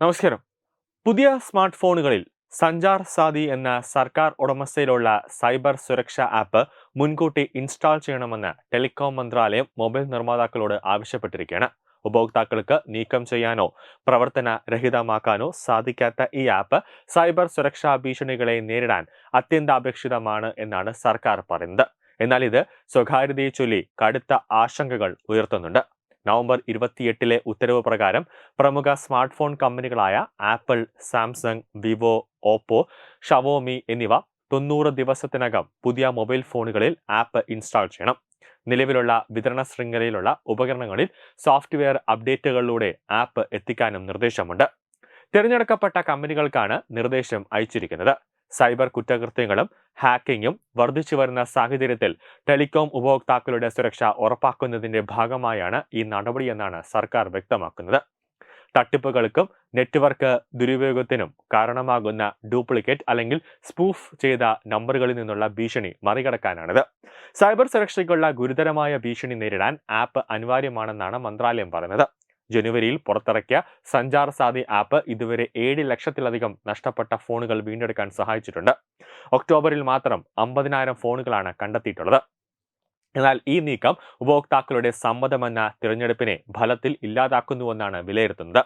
നമസ്കാരം. പുതിയ സ്മാർട്ട് ഫോണുകളിൽ സഞ്ചാർ സാദി എന്ന സർക്കാർ ഉടമസ്ഥയിലുള്ള സൈബർ സുരക്ഷാ ആപ്പ് മുൻകൂട്ടി ഇൻസ്റ്റാൾ ചെയ്യണമെന്ന് ടെലികോം മന്ത്രാലയം മൊബൈൽ നിർമ്മാതാക്കളോട് ആവശ്യപ്പെട്ടിരിക്കുകയാണ്. ഉപഭോക്താക്കൾക്ക് നീക്കം ചെയ്യാനോ പ്രവർത്തന രഹിതമാക്കാനോ സാധിക്കാത്ത ഈ ആപ്പ് സൈബർ സുരക്ഷാ ഭീഷണികളെ നേരിടാൻ അത്യന്താപേക്ഷിതമാണ് എന്നാണ് സർക്കാർ പറയുന്നത്. എന്നാൽ ഇത് സ്വകാര്യതയെ ചൊല്ലി കടുത്ത ആശങ്കകൾ ഉയർത്തുന്നുണ്ട്. നവംബർ ഇരുപത്തിയെട്ടിലെ ഉത്തരവ് പ്രകാരം പ്രമുഖ smart phone കമ്പനികളായ Apple Samsung Vivo Oppo Xiaomi എന്നിവ തൊണ്ണൂറ് ദിവസത്തിനകം പുതിയ മൊബൈൽ ഫോണുകളിൽ ആപ്പ് ഇൻസ്റ്റാൾ ചെയ്യണം. നിലവിലുള്ള വിതരണ ശൃംഖലയിലുള്ള ഉപകരണങ്ങളിൽ സോഫ്റ്റ്വെയർ അപ്ഡേറ്റുകളിലൂടെ ആപ്പ് എത്തിക്കാനും നിർദ്ദേശമുണ്ട്. തിരഞ്ഞെടുക്കപ്പെട്ട കമ്പനികൾക്കാണ് നിർദ്ദേശം അയച്ചിരിക്കുന്നത്. സൈബർ കുറ്റകൃത്യങ്ങളും ഹാക്കിങ്ങും വർദ്ധിച്ചു വരുന്ന സാഹചര്യത്തിൽ ടെലികോം ഉപഭോക്താക്കളുടെ സുരക്ഷ ഉറപ്പാക്കുന്നതിന്റെ ഭാഗമായാണ് ഈ നടപടിയെന്നാണ് സർക്കാർ വ്യക്തമാക്കുന്നത്. തട്ടിപ്പുകൾക്കും നെറ്റ്വർക്ക് ദുരുപയോഗത്തിനും കാരണമാകുന്ന ഡ്യൂപ്ലിക്കേറ്റ് അല്ലെങ്കിൽ സ്പൂഫ് ചെയ്ത നമ്പറുകളിൽ നിന്നുള്ള ഭീഷണി മറികടക്കാനാണിത്. സൈബർ സുരക്ഷയ്ക്കുള്ള ഗുരുതരമായ ഭീഷണി നേരിടാൻ ആപ്പ് അനിവാര്യമാണെന്നാണ് മന്ത്രാലയം പറഞ്ഞത് ജനുവരിയിൽ പുറത്തിറക്കിയ സഞ്ചാർ സാധി ആപ്പ് ഇതുവരെ ഏഴ് ലക്ഷത്തിലധികം നഷ്ടപ്പെട്ട ഫോണുകൾ വീണ്ടെടുക്കാൻ സഹായിച്ചിട്ടുണ്ട്. ഒക്ടോബറിൽ മാത്രം അമ്പതിനായിരം ഫോണുകളാണ് കണ്ടെത്തിയിട്ടുള്ളത്. എന്നാൽ ഈ നീക്കം ഉപഭോക്താക്കളുടെ സമ്മതമെന്ന തിരഞ്ഞെടുപ്പിനെ ഫലത്തിൽ ഇല്ലാതാക്കുന്നുവെന്നാണ് വിലയിരുത്തുന്നത്.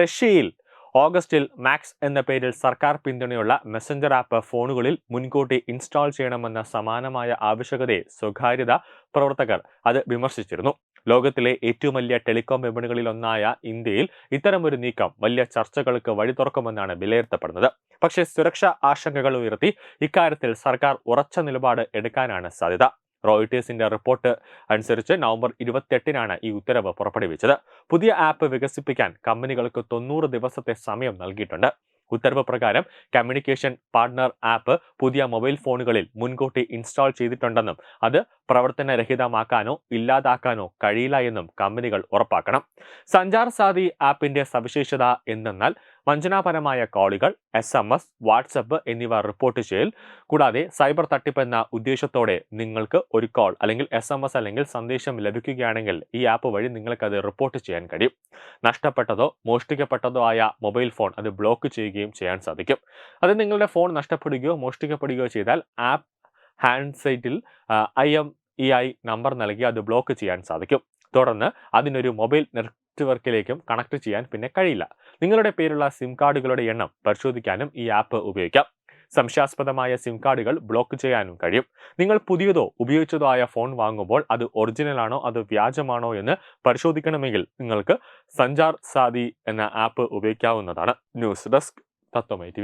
റഷ്യയിൽ ഓഗസ്റ്റിൽ മാക്സ് എന്ന പേരിൽ സർക്കാർ പിന്തുണയുള്ള മെസ്സഞ്ചർ ആപ്പ് ഫോണുകളിൽ മുൻകൂട്ടി ഇൻസ്റ്റാൾ ചെയ്യണമെന്ന സമാനമായ ആവശ്യകതയെ സ്വകാര്യത പ്രവർത്തകർ അത് വിമർശിച്ചിരുന്നു. ലോകത്തിലെ ഏറ്റവും വലിയ ടെലികോം വിപണികളിൽ ഒന്നായ ഇന്ത്യയിൽ ഇത്തരമൊരു നീക്കം വലിയ ചർച്ചകൾക്ക് വഴി തുറക്കുമെന്നാണ് വിലയിരുത്തപ്പെടുന്നത്. പക്ഷേ സുരക്ഷാ ആശങ്കകൾ ഉയർത്തി ഇക്കാര്യത്തിൽ സർക്കാർ ഉറച്ച നിലപാട് എടുക്കാനാണ് സാധ്യത. റോയിട്ടേഴ്സിന്റെ റിപ്പോർട്ട് അനുസരിച്ച് നവംബർ ഇരുപത്തിയെട്ടിനാണ് ഈ ഉത്തരവ് പുറപ്പെടുവിച്ചത്. പുതിയ ആപ്പ് വികസിപ്പിക്കാൻ കമ്പനികൾക്ക് തൊണ്ണൂറ് ദിവസത്തെ സമയം നൽകിയിട്ടുണ്ട്. ഉത്തരവ് പ്രകാരം കമ്മ്യൂണിക്കേഷൻ പാർട്ണർ ആപ്പ് പുതിയ മൊബൈൽ ഫോണുകളിൽ മുൻകൂട്ടി ഇൻസ്റ്റാൾ ചെയ്തിട്ടുണ്ടെന്നും അത് പ്രവർത്തനരഹിതമാക്കാനോ ഇല്ലാതാക്കാനോ കഴിയില്ല എന്നും കമ്പനികൾ ഉറപ്പാക്കണം. സഞ്ചാർ സാധി ആപ്പിന്റെ സവിശേഷത എന്തെന്നാൽ വഞ്ചനാപരമായ കോളുകൾ എസ് എം എസ് വാട്സപ്പ് എന്നിവ റിപ്പോർട്ട് ചെയ്യൽ. കൂടാതെ സൈബർ തട്ടിപ്പ് എന്ന ഉദ്ദേശത്തോടെ നിങ്ങൾക്ക് ഒരു കോൾ അല്ലെങ്കിൽ എസ് എം എസ് അല്ലെങ്കിൽ സന്ദേശം ലഭിക്കുകയാണെങ്കിൽ ഈ ആപ്പ് വഴി നിങ്ങൾക്കത് റിപ്പോർട്ട് ചെയ്യാൻ കഴിയും. നഷ്ടപ്പെട്ടതോ മോഷ്ടിക്കപ്പെട്ടതോ ആയ മൊബൈൽ ഫോൺ അത് ബ്ലോക്ക് ചെയ്യുകയും ചെയ്യാൻ സാധിക്കും. അത് നിങ്ങളുടെ ഫോൺ നഷ്ടപ്പെടുകയോ മോഷ്ടിക്കപ്പെടുകയോ ചെയ്താൽ app ഹാൻഡ്സെറ്റിൽ I M E I number നൽകി അത് ബ്ലോക്ക് ചെയ്യാൻ സാധിക്കും. തുടർന്ന് അതിനൊരു മൊബൈൽ നെറ്റ്വർക്കിലേക്കും കണക്ട് ചെയ്യാൻ പിന്നെ കഴിയില്ല. നിങ്ങളുടെ പേരുള്ള സിം കാർഡുകളുടെ എണ്ണം പരിശോധിക്കാനും ഈ ആപ്പ് ഉപയോഗിക്കാം. സംശയാസ്പദമായ സിം കാർഡുകൾ ബ്ലോക്ക് ചെയ്യാനും കഴിയും. നിങ്ങൾ പുതിയതോ ഉപയോഗിച്ചതോ ആയ ഫോൺ വാങ്ങുമ്പോൾ അത് ഒറിജിനൽ ആണോ അത് വ്യാജമാണോ എന്ന് പരിശോധിക്കണമെങ്കിൽ നിങ്ങൾക്ക് സഞ്ചാർ സാദി എന്ന ആപ്പ് ഉപയോഗിക്കാവുന്നതാണ്. ന്യൂസ് ഡെസ്ക് തത്വമൈ ടി